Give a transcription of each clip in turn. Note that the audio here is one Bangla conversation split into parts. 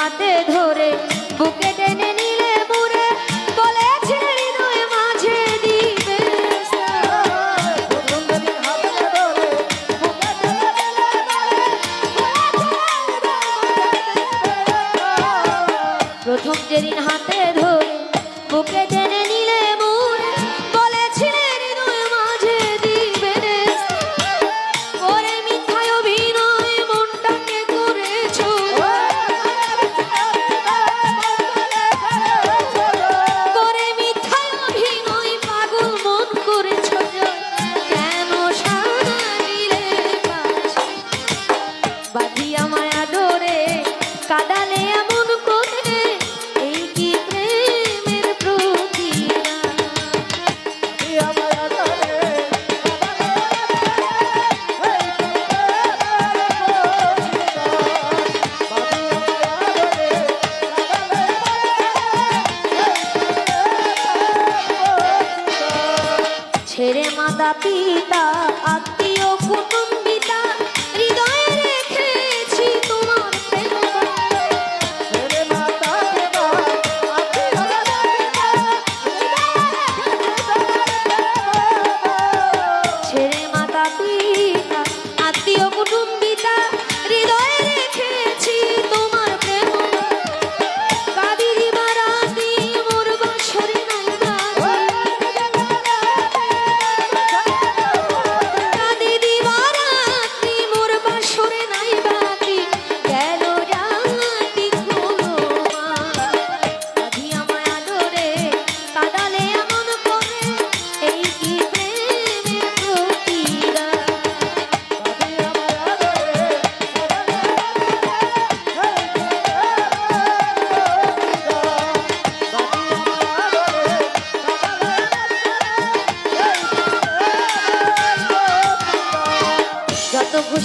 হাতে ধরে বুকে টেনে নিলে মুরে বলেছে হৃদয় মাঝে দিবে প্রথম যেদিন হাতে মাতা পিতা আত্মীয় কুটুম্বিতা হৃদয়ে রেখেছি তোমার ছেড়ে মাতা পিতা আত্মীয় কুটুম্ব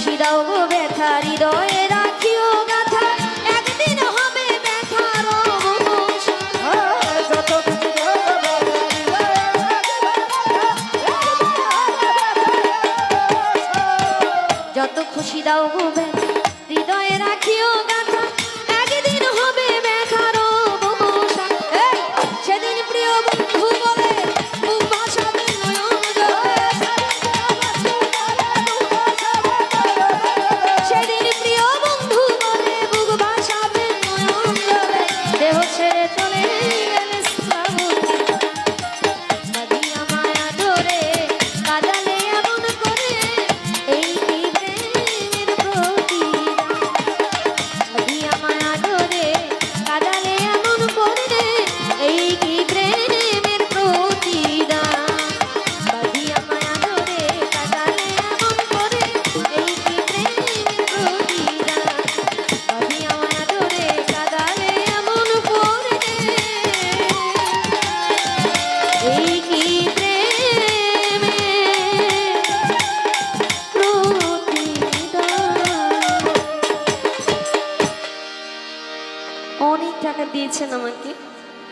রাশি দাও গো ব্যথা হবে ব্যথার যত যত খুশি দাও গো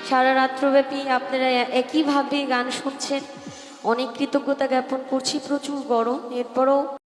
সারা রাত্রব্যাপী আপনারা একইভাবে গান শুনছেন। অনেক কৃতজ্ঞতা জ্ঞাপন করছি প্রচুর গরম। এরপরও